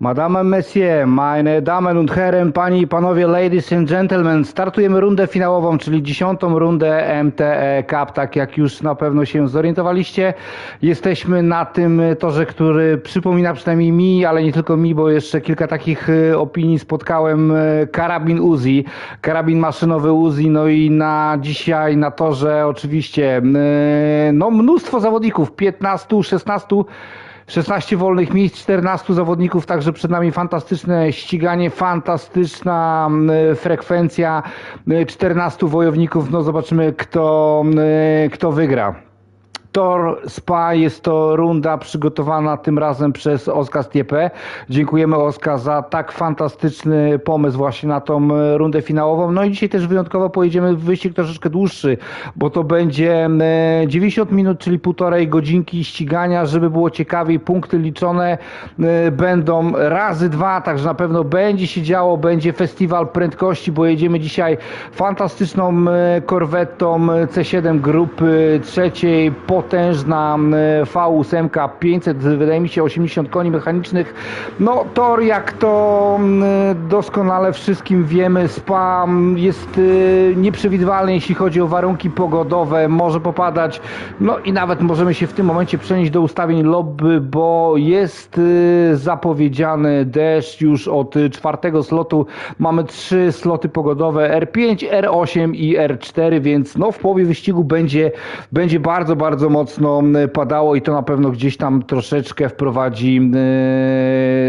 Madame Messieurs, meine Damen und Herren, Panie i Panowie, Ladies and Gentlemen, startujemy rundę finałową, czyli dziesiątą rundę MTE Cup, tak jak już na pewno się zorientowaliście. Jesteśmy na tym torze, który przypomina przynajmniej mi, ale nie tylko mi, bo jeszcze kilka takich y, opinii spotkałem. y, Karabin Uzi, karabin maszynowy Uzi, no i na dzisiaj na torze oczywiście y, no mnóstwo zawodników, 15, 16 16 wolnych miejsc, 14 zawodników, także przed nami fantastyczne ściganie, fantastyczna mm, frekwencja, y, 14 wojowników, no zobaczymy kto, y, kto wygra. Tor Spa jest to runda przygotowana tym razem przez Oskar Stiepę. Dziękujemy Oskar za tak fantastyczny pomysł właśnie na tą e, rundę finałową. No i dzisiaj też wyjątkowo pojedziemy w wyścig troszeczkę dłuższy, bo to będzie e, 90 minut, czyli półtorej godzinki ścigania, żeby było ciekawiej. Punkty liczone e, będą razy dwa, także na pewno będzie się działo, będzie festiwal prędkości, bo jedziemy dzisiaj fantastyczną e, korwetą C7 grupy trzeciej, potężna e, V8 500, wydaje mi się 80 koni mechanicznych. No tor jak to doskonale wszystkim wiemy, Spa jest e, nieprzewidywalny jeśli chodzi o warunki pogodowe, może popadać, no i nawet możemy się w tym momencie przenieść do ustawień lobby, bo jest e, zapowiedziany deszcz już od czwartego slotu. Mamy trzy sloty pogodowe R5, R8 i R4, więc no w połowie wyścigu będzie, będzie bardzo, bardzo mocno padało i to na pewno gdzieś tam troszeczkę wprowadzi m,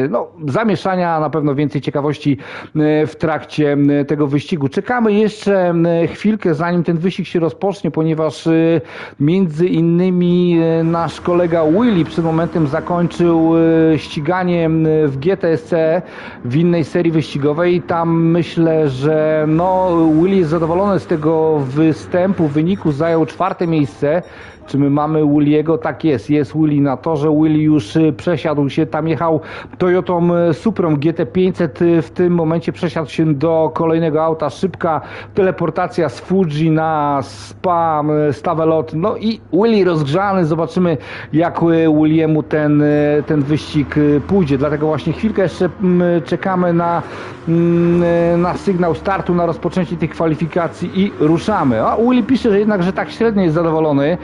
no, zamieszania, na pewno więcej ciekawości w trakcie tego wyścigu. Czekamy jeszcze chwilkę, zanim ten wyścig się rozpocznie, ponieważ y, między innymi y, nasz kolega Willy przed momentem zakończył ściganie w GTSC w innej serii wyścigowej. Tam myślę, że no, Willy jest zadowolony z tego występu, wyniku, zajął czwarte miejsce. Czy my mamy Williego? Tak jest, jest Willy na torze. Willy już y, przesiadł się, tam jechał Toyotą y, Suprą GT500. y, W tym momencie przesiadł się do kolejnego auta. Szybka teleportacja z Fuji na Spa, Stavelot. No i Willy rozgrzany. Zobaczymy, jak Williemu ten, ten wyścig pójdzie. Dlatego właśnie chwilkę jeszcze mm, czekamy na, mm, na sygnał startu, na rozpoczęcie tych kwalifikacji i ruszamy. A Willy pisze, że jednak, że tak średnio jest zadowolony.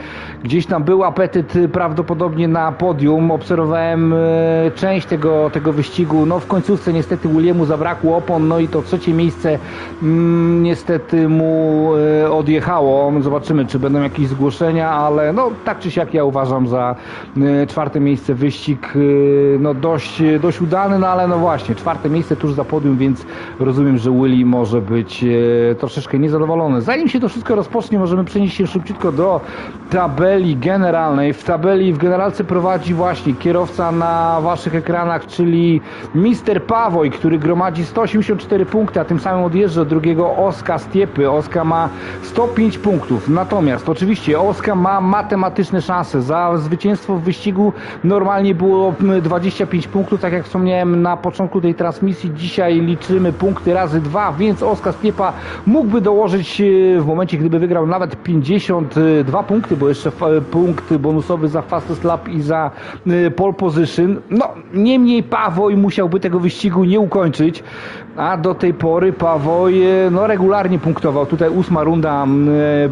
Gdzieś tam był apetyt y, prawdopodobnie na podium. Obserwowałem y, część tego, tego wyścigu. No w końcówce niestety Williemu zabrakło opon, no i to trzecie miejsce mm, niestety mu y, odjechało. Zobaczymy, czy będą jakieś zgłoszenia, ale no tak czy siak ja uważam za czwarte miejsce wyścig no dość, dość udany, no ale no właśnie, czwarte miejsce tuż za podium, więc rozumiem, że Willy może być troszeczkę niezadowolony. Zanim się to wszystko rozpocznie, możemy przenieść się szybciutko do tabeli generalnej. W tabeli w generalce prowadzi właśnie kierowca na waszych ekranach, czyli Mister Pawoj, który gromadzi 184 punkty, a tym samym odjeżdża od drugiego Oska Stiepy. Oska ma 105 punktów. Natomiast oczywiście Oska ma matematyczne szanse. Za zwycięstwo w wyścigu normalnie było mm, 25 punktów, tak jak wspomniałem na początku tej transmisji. Dzisiaj liczymy punkty razy dwa, więc Oskar Stiepa mógłby dołożyć e, w momencie, gdyby wygrał nawet 52 punkty, bo jeszcze punkt bonusowy za fastest lap i za e, pole position. No, niemniej Pawoj musiałby tego wyścigu nie ukończyć, a do tej pory Pawoj no, regularnie punktował. Tutaj ósma runda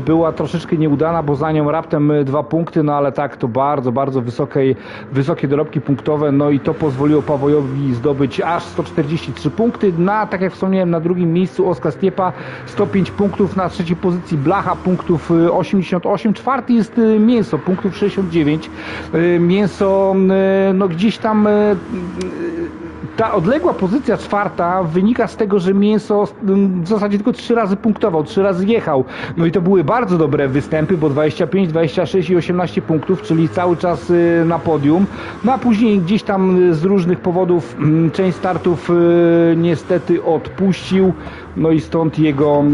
była troszeczkę nieudana, bo za nią raptem dwa punkty, no ale tak, to bardzo, bardzo wysokiej, wysokie dorobki punktowe, no i to pozwoliło Pawojowi zdobyć aż 143 punkty. Na, tak jak wspomniałem, na drugim miejscu Oskar Stiepa 105 punktów, na trzeciej pozycji Blacha punktów e, 88, czwarty jest e, Mięso punktów 69. E, Mięso no gdzieś tam ta odległa pozycja czwarta wynika z tego, że mięso mm, w zasadzie tylko trzy razy punktował, trzy razy jechał. No i to były bardzo dobre występy, bo 25, 26 i 18 punktów, czyli cały czas y, na podium. No a później gdzieś tam y, z różnych powodów mm, część startów y, niestety odpuścił. No i stąd jego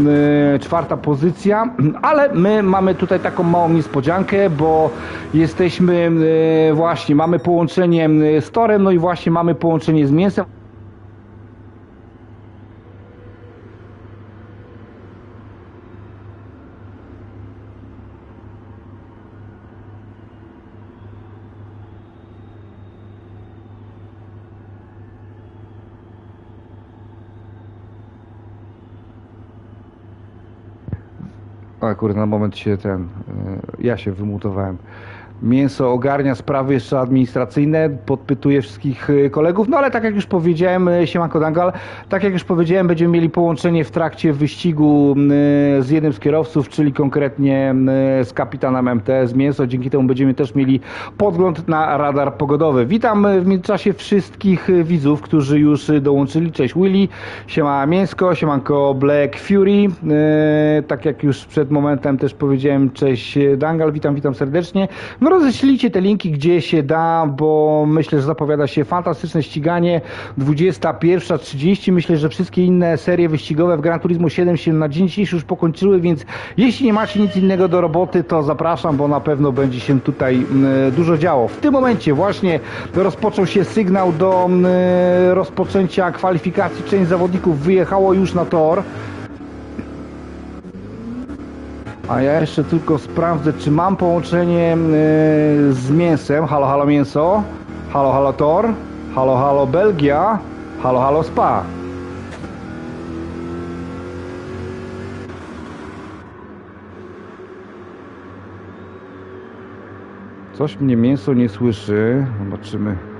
y, czwarta pozycja, ale my mamy tutaj taką małą niespodziankę, bo jesteśmy y, właśnie, mamy połączenie y, z torem, no i właśnie mamy połączenie z mięsem. A kurde, na moment się ten, y, ja się wymutowałem. Mięso ogarnia sprawy jeszcze administracyjne, podpytuje wszystkich y, kolegów, no ale tak jak już powiedziałem, y, siemanko Dangal, tak jak już powiedziałem, będziemy mieli połączenie w trakcie wyścigu y, z jednym z kierowców, czyli konkretnie z kapitanem MTS Mięso, dzięki temu będziemy też mieli podgląd na radar pogodowy. Witam w międzyczasie wszystkich widzów, którzy już dołączyli, cześć Willy, siema Mięsko, siemanko Black Fury, tak jak już przed momentem też powiedziałem, cześć Dangal, witam, witam serdecznie. No roześlijcie te linki gdzie się da, bo myślę, że zapowiada się fantastyczne ściganie. 21.30. Myślę, że wszystkie inne serie wyścigowe w Gran Turismo 7 się na dzień dzisiejszy już pokończyły, więc jeśli nie macie nic innego do roboty, to zapraszam, bo na pewno będzie się tutaj dużo działo. W tym momencie właśnie rozpoczął się sygnał do rozpoczęcia kwalifikacji. Część zawodników wyjechało już na tor. A ja jeszcze tylko sprawdzę, czy mam połączenie yy, z mięsem. Halo, halo mięso. Halo, halo tor. Halo, halo Belgia. Halo, halo spa. Coś mnie mięso nie słyszy. Zobaczymy.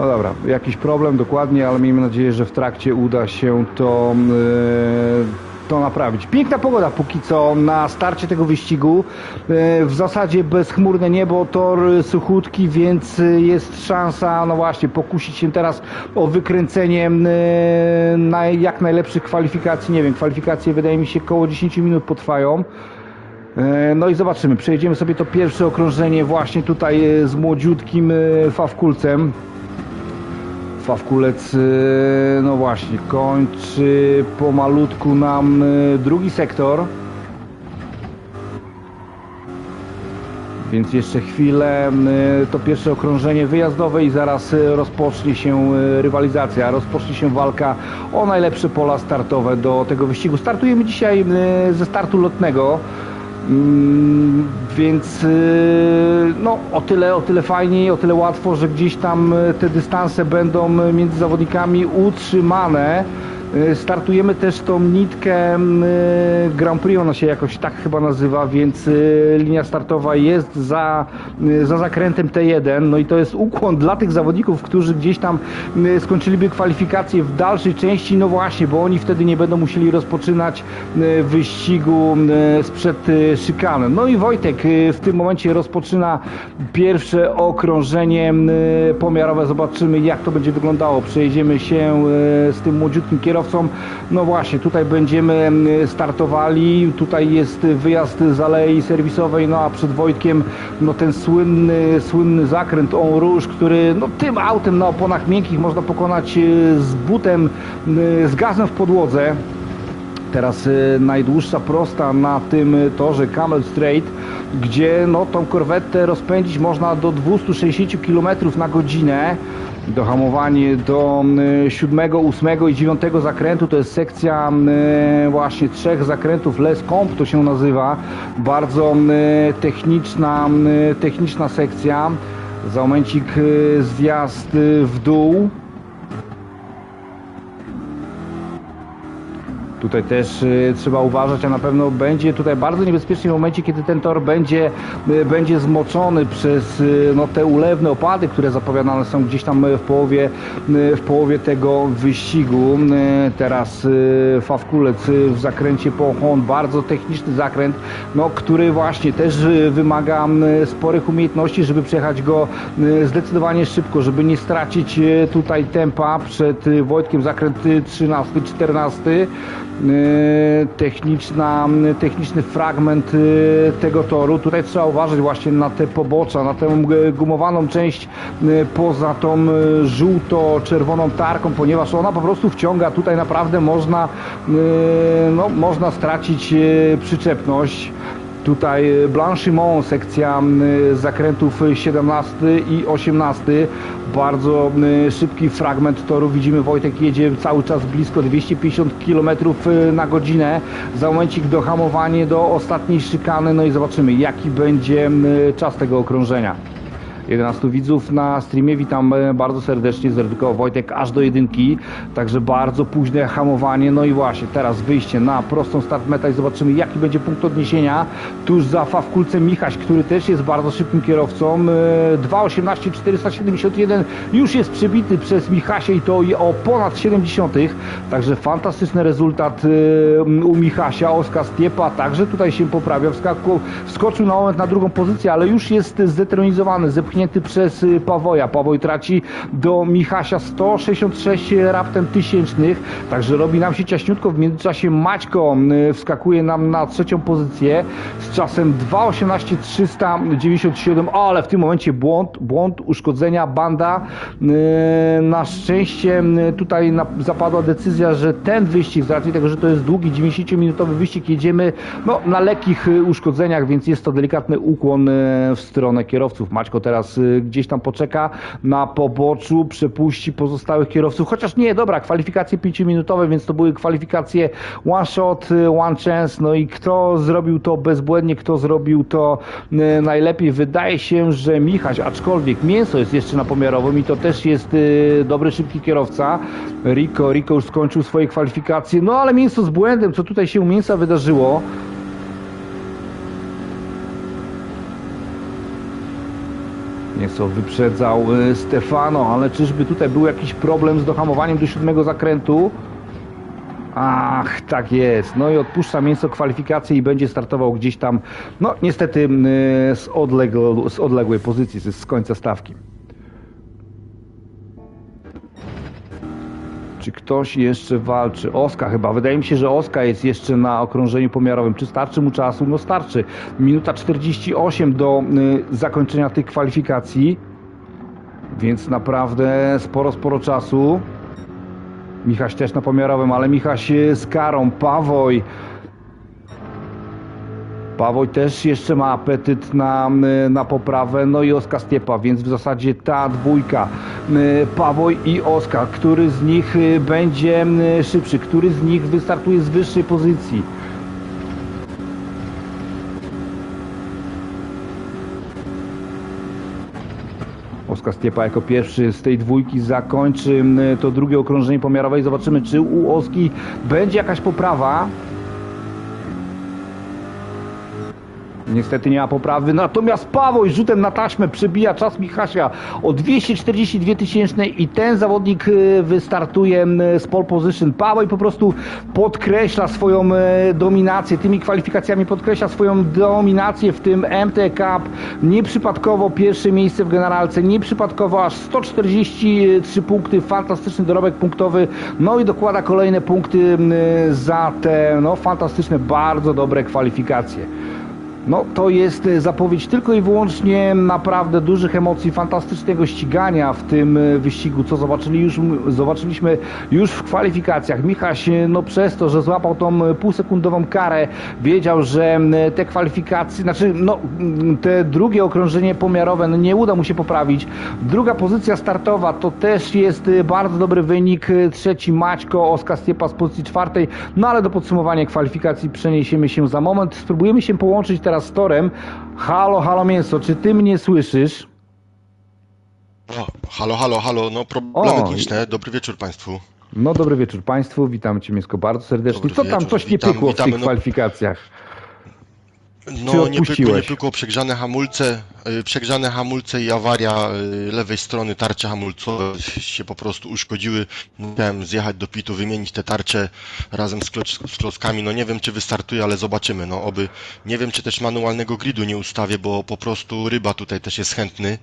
No dobra, jakiś problem dokładnie, ale miejmy nadzieję, że w trakcie uda się to, yy, to naprawić. Piękna pogoda póki co na starcie tego wyścigu. Yy, w zasadzie bezchmurne niebo, tor suchutki, więc jest szansa, no właśnie, pokusić się teraz o wykręcenie yy, na jak najlepszych kwalifikacji. Nie wiem, kwalifikacje wydaje mi się około 10 minut potrwają. No i zobaczymy, przejedziemy sobie to pierwsze okrążenie właśnie tutaj z młodziutkim Fawkulcem. Fawkulec, e, no właśnie, kończy pomalutku nam e, drugi sektor. Więc jeszcze chwilę e, to pierwsze okrążenie wyjazdowe i zaraz rozpocznie się rywalizacja, rozpocznie się walka o najlepsze pola startowe do tego wyścigu. Startujemy dzisiaj ze startu lotnego. Mm, Więc y, no, o tyle, o tyle fajniej, o tyle łatwo, że gdzieś tam y, te dystanse będą między zawodnikami utrzymane. Y, Startujemy też tą nitkę y, Grand Prix, ona się jakoś tak chyba nazywa, więc y, linia startowa jest za, za zakrętem T1. No i to jest ukłon dla tych zawodników, którzy gdzieś tam skończyliby kwalifikacje w dalszej części. No właśnie, bo oni wtedy nie będą musieli rozpoczynać wyścigu sprzed szykany. No i Wojtek w tym momencie rozpoczyna pierwsze okrążenie pomiarowe. Zobaczymy jak to będzie wyglądało. Przejedziemy się z tym młodziutkim kierowcą. No właśnie, tutaj będziemy y, startowali. Tutaj jest wyjazd z alei serwisowej, no a przed Wojtkiem no ten słynny, słynny zakręt On Rouge, który no tym autem na oponach miękkich można pokonać y, z butem, y, z gazem w podłodze. Teraz y, najdłuższa prosta na tym torze Camel Straight, gdzie no, tą korwetę rozpędzić można do 260 km na godzinę. Dohamowanie do y, 7, 8 i 9 zakrętu to jest sekcja y, właśnie trzech zakrętów Les Comp to się nazywa. Bardzo techniczna, techniczna sekcja. Za momencik zjazd w dół. Tutaj też y, trzeba uważać, a na pewno będzie tutaj bardzo niebezpiecznie w momencie, kiedy ten tor będzie, y, będzie zmoczony przez y, no, te ulewne opady, które zapowiadane są gdzieś tam w połowie, w połowie tego wyścigu. Teraz Fawkulec w zakręcie po Hon, bardzo techniczny zakręt, no, który właśnie też wymaga sporych umiejętności, żeby przejechać go zdecydowanie szybko, żeby nie stracić tutaj tempa przed Wojtkiem zakręt y, 13, 14 y, techniczna, techniczny fragment y, tego toru. Tutaj trzeba uważać właśnie na te pobocza, na tę y, gumowaną część y, poza tą y, żółto-czerwoną tarką, ponieważ ona po prostu wciąga. Tutaj naprawdę można, y, no, można stracić y, przyczepność. Tutaj e, Blanchimont, sekcja zakrętów 17 i 18. Bardzo szybki fragment toru. Widzimy Wojtek jedzie cały czas blisko 250 km na godzinę. Za momencik dohamowanie do ostatniej szykany. No i zobaczymy jaki będzie czas tego okrążenia. 11 widzów na streamie. Witam e, bardzo serdecznie. Zredukował Wojtek aż do jedynki. Także bardzo późne hamowanie. No i właśnie teraz wyjście na prostą start meta i zobaczymy jaki będzie punkt odniesienia. Tuż za Fawkulcem Michaś, który też jest bardzo szybkim kierowcą. 2.18 471 już jest przebity przez Michasia i to o ponad 70. Także fantastyczny rezultat e, u Michasia. Oskar Stiepa także tutaj się poprawia. Wskoczył na moment na drugą pozycję, ale już jest zdetronizowany, zepchnięty zepchnięty przez y, Pawoja. Pawoj traci do Michasia 166 raptem tysięcznych, także robi nam się ciaśniutko. W międzyczasie Maćko y, wskakuje nam na trzecią pozycję z czasem 2.18.397, ale w tym momencie błąd, błąd uszkodzenia banda. Y, na szczęście tutaj zapadła decyzja, że ten wyścig, z racji tego, że to jest długi 90-minutowy wyścig, jedziemy no, na lekkich uszkodzeniach, więc jest to delikatny ukłon w stronę kierowców. Maćko teraz y, gdzieś tam poczeka na poboczu, przepuści pozostałych kierowców, chociaż nie, dobra, kwalifikacje 5-minutowe, więc to były kwalifikacje one shot, y, one chance, no i kto zrobił to bezbłędnie, kto zrobił to y, najlepiej. Wydaje się, że Michaś, aczkolwiek mięso jest jeszcze na pomiarowym i to też jest dobry, szybki kierowca. Rico, Rico już skończył swoje kwalifikacje, no ale mięso z błędem, co tutaj się u mięsa wydarzyło. Nieco wyprzedzał e, Stefano, ale czyżby tutaj był jakiś problem z dohamowaniem do siódmego zakrętu? Ach, tak jest. No i odpuszcza mięso kwalifikacje i będzie startował gdzieś tam, no niestety e, z, z odległej pozycji, z końca stawki. Czy ktoś jeszcze walczy? Oska chyba. Wydaje mi się, że Oska jest jeszcze na okrążeniu pomiarowym. Czy starczy mu czasu? No starczy. Minuta 48 do y, zakończenia tych kwalifikacji. Więc naprawdę sporo, sporo czasu. Michaś też na pomiarowym, ale Michaś z karą. Pawoj Pawoj też jeszcze ma apetyt na, na poprawę, no i Oskar Stiepa, więc w zasadzie ta dwójka, Pawoj i Oskar, który z nich y, będzie szybszy, który z nich wystartuje z wyższej pozycji. Oskar Stiepa jako pierwszy z tej dwójki zakończy to drugie okrążenie pomiarowe i zobaczymy, czy u Oski będzie jakaś poprawa. Niestety nie ma poprawy. Natomiast Pawoj rzutem na taśmę przebija czas Michasia o 242 tysięczne i ten zawodnik y, wystartuje z pole position. Pawoj po prostu podkreśla swoją y, dominację. Tymi kwalifikacjami podkreśla swoją dominację w tym MT Cup. Nieprzypadkowo pierwsze miejsce w generalce. Nieprzypadkowo aż 143 punkty. Fantastyczny dorobek punktowy. No i dokłada kolejne punkty za te no, fantastyczne, bardzo dobre kwalifikacje. No to jest e, zapowiedź tylko i wyłącznie naprawdę dużych emocji, fantastycznego ścigania w tym e, wyścigu, co zobaczyli już, zobaczyliśmy już w kwalifikacjach. Michaś, e, no przez to, że złapał tą półsekundową karę, wiedział, że te kwalifikacje, znaczy no te drugie okrążenie pomiarowe, no nie uda mu się poprawić. Druga pozycja startowa to też jest bardzo dobry wynik. Trzeci Maćko, Oskar Stiepa z pozycji czwartej, no ale do podsumowania kwalifikacji przeniesiemy się za moment. Spróbujemy się połączyć teraz z torem. Halo, halo mięso, czy ty mnie słyszysz? O, halo, halo, halo, no problemy techniczne. Dobry wieczór Państwu. No dobry wieczór Państwu, witam Cię Mięsko bardzo serdecznie. Dobry Co tam wieczór, coś nie witam- pykło w tych no- kwalifikacjach? No nie pykło, nie pykło, przegrzane hamulce, y, przegrzane hamulce i awaria y, lewej strony, tarcze hamulcowe się po prostu uszkodziły. Musiałem zjechać do pitu, wymienić te tarcze razem z, kloc, z klockami. No nie wiem czy wystartuje, ale zobaczymy. No oby, nie wiem czy też manualnego gridu nie ustawię, bo po prostu ryba tutaj też jest chętny.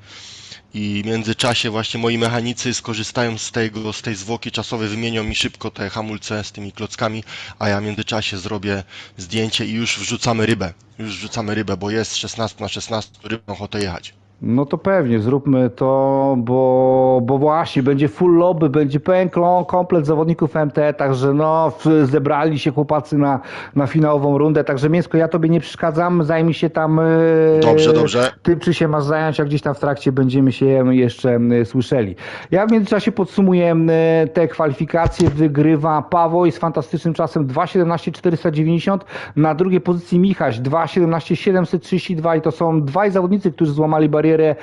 I w międzyczasie właśnie moi mechanicy skorzystają z tego, z tej zwłoki czasowej, wymienią mi szybko te hamulce z tymi klockami, a ja w międzyczasie zrobię zdjęcie i już wrzucamy rybę. Już wrzucamy rybę, bo jest 16 na 16, rybą ochotę jechać. No to pewnie, zróbmy to, bo, bo właśnie będzie full lobby, będzie klon, komplet zawodników MT, także no zebrali się chłopacy na, na finałową rundę, także Mięsko, ja tobie nie przeszkadzam, zajmij się tam e, Dobrze, dobrze. tym, czy się masz zająć, a gdzieś tam w trakcie będziemy się jeszcze e, słyszeli. Ja w międzyczasie podsumuję e, te kwalifikacje, wygrywa Pawoj z fantastycznym czasem 2.17.490, na drugiej pozycji Michaś 2.17.732 i to są dwaj zawodnicy, którzy złamali barierę e,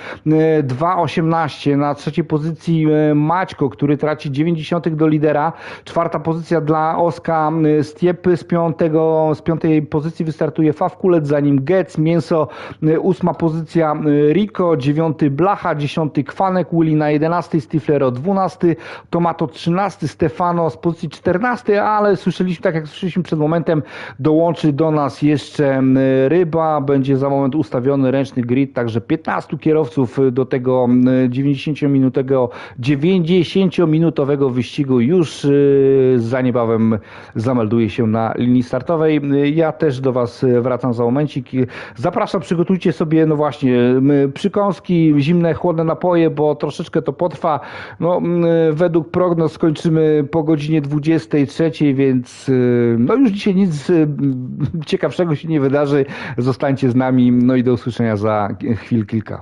2.18, na trzeciej pozycji e, Maćko, który traci 90 do lidera, czwarta pozycja dla Oska e, Stiepy, z, piątego, z piątej pozycji wystartuje Fawkulec, za nim Getz, Mięso, e, ósma pozycja e, Rico, dziewiąty Blacha, dziesiąty Kwanek, Willy na 11, Stiflero 12, Tomato 13, Stefano z pozycji 14, ale słyszeliśmy, tak jak słyszeliśmy przed momentem, dołączy do nas jeszcze Ryba, będzie za moment ustawiony ręczny grid, także 15 kierowców do tego m, 90-minutowego 90-minutowego wyścigu już y, za niebawem zamelduje się na linii startowej. Y, Ja też do Was wracam za momencik. Zapraszam, przygotujcie sobie, no właśnie, przykąski, zimne, chłodne napoje, bo troszeczkę to potrwa. No, według prognoz skończymy po godzinie 23, więc y, no już dzisiaj nic y, ciekawszego się nie wydarzy. Zostańcie z nami, no i do usłyszenia za chwil kilka.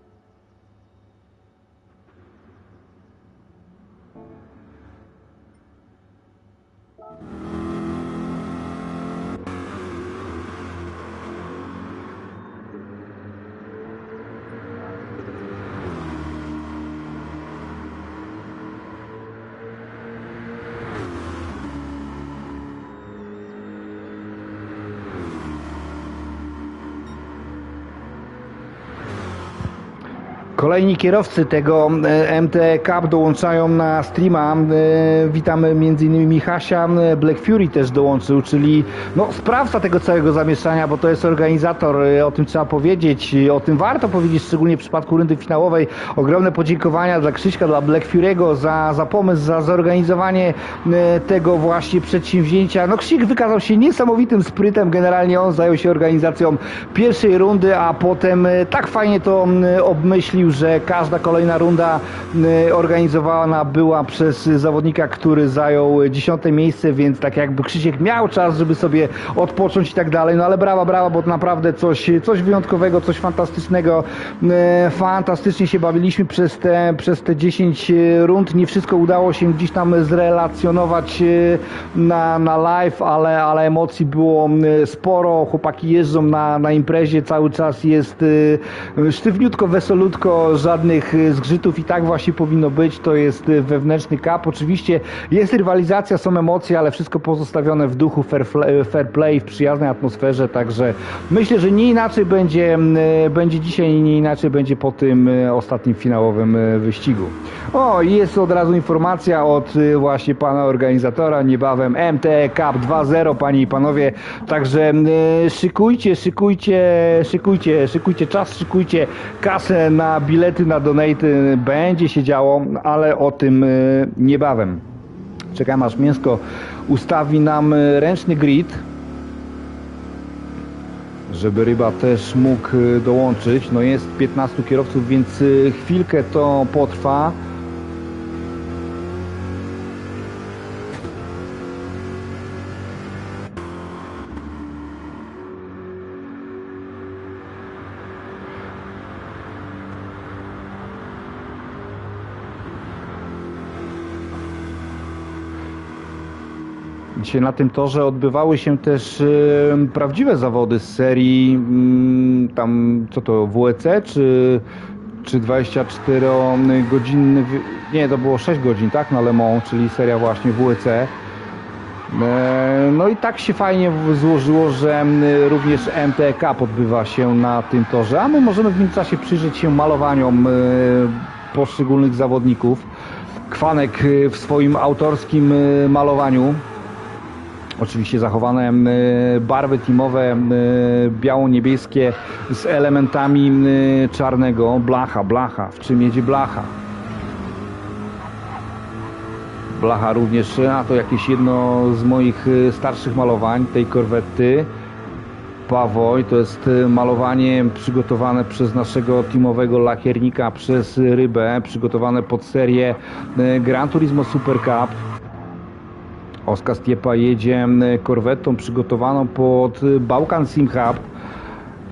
Kolejni kierowcy tego e, MT Cup dołączają na streama. E, Witamy m.in. Michasia. E, Black Fury też dołączył, czyli no, sprawca tego całego zamieszania, bo to jest organizator, e, o tym trzeba powiedzieć, o tym warto powiedzieć, szczególnie w przypadku rundy finałowej. Ogromne podziękowania dla Krzyśka, dla Black Fury'ego za, za pomysł, za zorganizowanie e, tego właśnie przedsięwzięcia. No Krzyk wykazał się niesamowitym sprytem, generalnie on zajął się organizacją pierwszej rundy, a potem e, tak fajnie to m, że każda kolejna runda m, organizowana była przez zawodnika, który zajął dziesiąte miejsce, więc tak jakby Krzysiek miał czas, żeby sobie odpocząć i tak dalej, no ale brawa, brawa, bo to naprawdę coś, coś wyjątkowego, coś fantastycznego. E, Fantastycznie się bawiliśmy przez te, przez te 10 rund. Nie wszystko udało się gdzieś tam zrelacjonować na, na live, ale, ale emocji było sporo. Chłopaki jeżdżą na, na imprezie, cały czas jest sztywniutko, wesolutko, żadnych e, zgrzytów i tak właśnie powinno być. To jest e, wewnętrzny kap. Oczywiście jest rywalizacja, są emocje, ale wszystko pozostawione w duchu fair, fl- fair play, w przyjaznej atmosferze, także myślę, że nie inaczej będzie, będzie dzisiaj nie inaczej będzie po tym ostatnim finałowym wyścigu. O, jest od razu informacja od właśnie pana organizatora, niebawem MT Cup 2.0, panie i panowie, także szykujcie, szykujcie, szykujcie, szykujcie czas, szykujcie kasę na bilety, na donaty, będzie się działo, ale o tym e, niebawem. Czekam aż mięsko ustawi nam e, ręczny grid, żeby ryba też mógł e, dołączyć. No jest 15 kierowców, więc chwilkę to potrwa. Na tym torze odbywały się też e, prawdziwe zawody z serii mm, tam co to WEC czy, czy 24 godzinny nie to było 6 godzin tak na Le Mans, czyli seria właśnie WEC. E, No i tak się fajnie złożyło, że m, również MT Cup odbywa się na tym torze, a my możemy w międzyczasie przyjrzeć się malowaniom e, poszczególnych zawodników. Kwanek e, w swoim autorskim malowaniu Oczywiście zachowane barwy teamowe biało-niebieskie z elementami czarnego. Blacha, blacha. W czym jedzie blacha? Blacha również, a to jakieś jedno z moich y, starszych malowań tej korwety. Pawoj, to jest y, malowanie przygotowane przez naszego teamowego lakiernika przez Rybę, przygotowane pod serię y, Gran Turismo Super Cup. Oskar Stiepa jedzie y, korwetą przygotowaną pod y, Bałkan Sim Hub.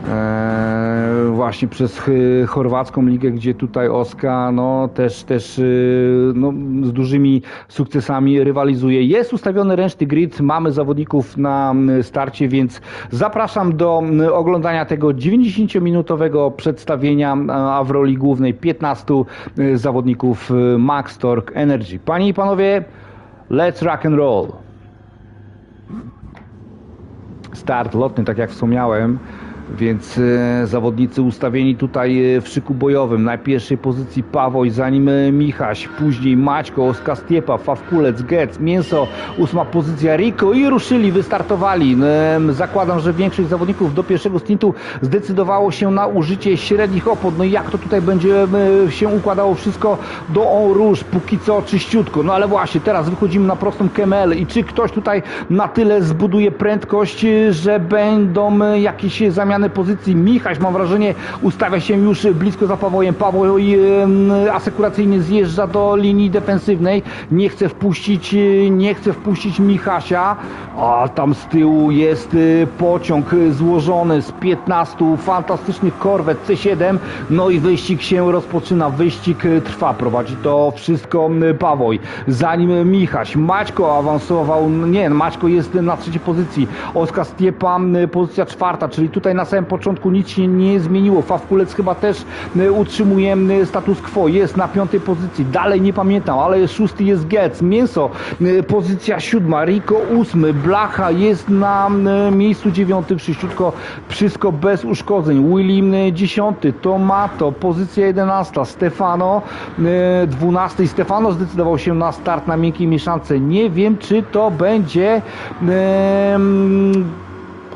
Eee, właśnie przez chy- chorwacką ligę, gdzie tutaj Oska no, też, też yy, no, z dużymi sukcesami rywalizuje. Jest ustawiony ręczny grid, mamy zawodników na starcie, więc zapraszam do oglądania tego 90-minutowego przedstawienia, a w roli głównej 15 y, zawodników y, Max Torque Energy. Panie i panowie, let's rock and roll. Start lotny, tak jak wspomniałem. Więc e, zawodnicy ustawieni tutaj e, w szyku bojowym. Na pierwszej pozycji Pawoj, za nim e, Michaś, później Maćko, Oskar Stiepa, Fawkulec, Gec, Mięso, ósma pozycja Rico i ruszyli, wystartowali. Zakładam, że większość zawodników do pierwszego stintu zdecydowało się na użycie średnich opon. No i jak to tutaj będzie się układało wszystko do on róż, póki co czyściutko. No ale właśnie, teraz wychodzimy na prostą KML i czy ktoś tutaj na tyle zbuduje prędkość, że będą jakieś zamiany pozycji. Michaś, mam wrażenie, ustawia się już blisko za Pawojem. Paweł e, asekuracyjnie zjeżdża do linii defensywnej. Nie chce wpuścić, nie chce wpuścić Michasia. A tam z tyłu jest e, pociąg złożony z 15 fantastycznych korwet C7. No i wyścig się rozpoczyna. Wyścig e, trwa. Prowadzi to wszystko Pawoj. Zanim Michaś, Maćko awansował. Nie, Maćko jest na trzeciej pozycji. Oskar Stiepa m, pozycja czwarta, czyli tutaj na samym początku nic się nie zmieniło. Fawkulec chyba też e, utrzymuje m, status quo. Jest na piątej pozycji. Dalej nie pamiętam, ale szósty jest Getz. Mięso, e, pozycja siódma. Rico ósmy. Blacha jest na miejscu dziewiątym. Krzyściutko wszystko bez uszkodzeń. Willy dziesiąty. Tomato, pozycja jedenasta. Stefano e, dwunasty. Stefano zdecydował się na start na miękkiej mieszance. Nie wiem, czy to będzie em,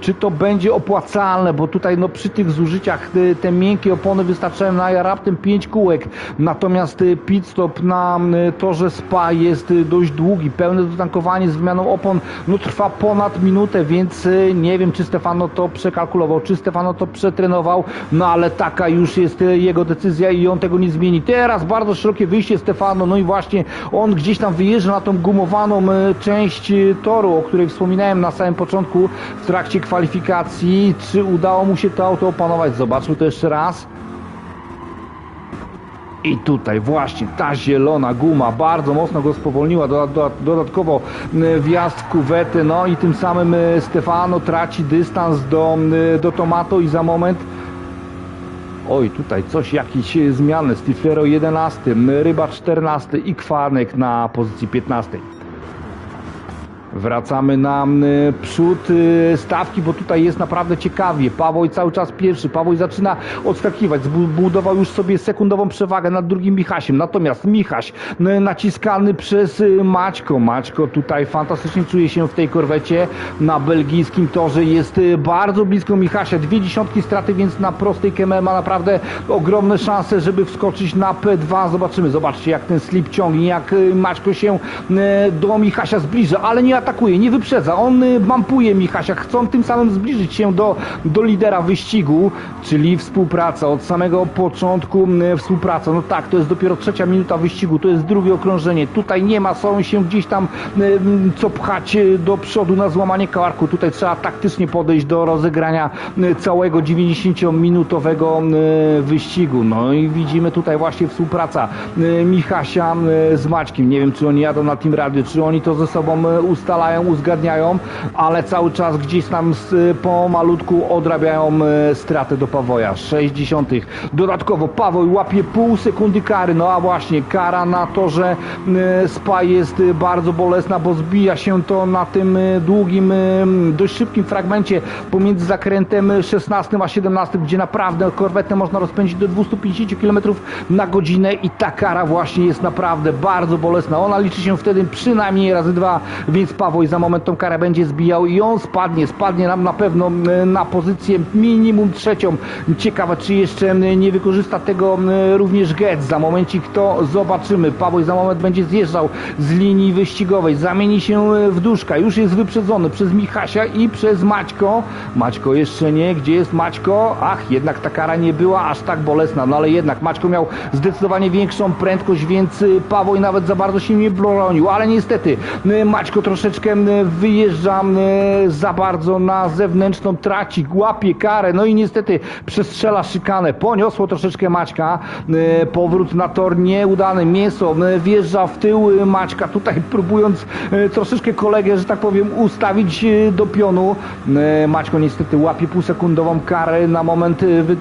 czy to będzie opłacalne, bo tutaj no, przy tych zużyciach y, te miękkie opony wystarczają na raptem 5 kółek, natomiast y, pit stop na y, torze SPA jest dość długi, pełne dotankowanie z wymianą opon no, trwa ponad minutę, więc nie wiem czy Stefano to przekalkulował, czy Stefano to przetrenował, no ale taka już jest jego decyzja i on tego nie zmieni. Teraz bardzo szerokie wyjście Stefano, no i właśnie on gdzieś tam wyjeżdża na tą gumowaną część toru, o której wspominałem na samym początku w trakcie kwalifikacji. Czy udało mu się to auto opanować? Zobaczmy to jeszcze raz. I tutaj właśnie ta zielona guma bardzo mocno go spowolniła, doda- doda- dodatkowo y, wjazd kuwety, no i tym samym y, Stefano traci dystans do, y, do Tomato i za moment Oj, tutaj coś, jakieś zmiany. Stiflero 11, y, Ryba 14 i Kwarnek na pozycji 15. Wracamy na y, przód y, stawki, bo tutaj jest naprawdę ciekawie. Pawoj cały czas pierwszy. Pawoj zaczyna odskakiwać. Zbudował już sobie sekundową przewagę nad drugim Michasiem. Natomiast Michaś y, naciskany przez y, Maćko. Maćko tutaj fantastycznie czuje się w tej korwecie. Na belgijskim torze jest bardzo blisko Michasia. Dwie dziesiątki straty, więc na prostej KML ma naprawdę ogromne szanse, żeby wskoczyć na P2. Zobaczymy. Zobaczcie, jak ten slip ciągnie, jak Maćko się do Michasia zbliża, ale nie atakuje, nie wyprzedza. On y, bampuje Michasia. Chcą tym samym zbliżyć się do, do lidera wyścigu, czyli współpraca. Od samego początku y, współpraca. No tak, to jest dopiero trzecia minuta wyścigu, to jest drugie okrążenie. Tutaj nie ma są się gdzieś tam y, co pchać y, do przodu na złamanie karku. Tutaj trzeba taktycznie podejść do rozegrania y, całego 90-minutowego y, wyścigu. No i widzimy tutaj właśnie współpraca y, Michasia y, z Maćkiem. Nie wiem, czy oni jadą na Team Radio, czy oni to ze sobą y, ustalają, uzgadniają, ale cały czas gdzieś tam z, po malutku odrabiają y, straty do Pawoja. 60. Dodatkowo Paweł łapie pół sekundy kary, no a właśnie kara na to, że y, Spa jest y, bardzo bolesna, bo zbija się to na tym długim, dość szybkim fragmencie pomiędzy zakrętem 16 a 17, gdzie naprawdę korwetę można rozpędzić do 250 km na godzinę i ta kara właśnie jest naprawdę bardzo bolesna. Ona liczy się wtedy przynajmniej razy dwa, więc Pawoj za moment tą karę będzie zbijał i on spadnie, spadnie nam na pewno e, na pozycję minimum trzecią. Ciekawe, czy jeszcze e, nie wykorzysta tego e, również Getz. Za momencik to zobaczymy. Pawoj za moment będzie zjeżdżał z linii wyścigowej, zamieni się e, w duszka. Już jest wyprzedzony przez Michasia i przez Maćko. Maćko jeszcze nie. Gdzie jest Maćko? Ach, jednak ta kara nie była aż tak bolesna, no ale jednak Maćko miał zdecydowanie większą prędkość, więc y, Pawoj nawet za bardzo się nie bronił, ale niestety Maćko troszeczkę y, wyjeżdża y, za bardzo na zewnętrzną, traci, łapie karę, no i niestety przestrzela szykanę, poniosło troszeczkę Maćka, y, powrót na tor nieudany, mięso wjeżdża w tył Maćka, tutaj próbując troszeczkę kolegę, że tak powiem, ustawić do pionu, Maćko niestety łapie półsekundową karę na moment wytro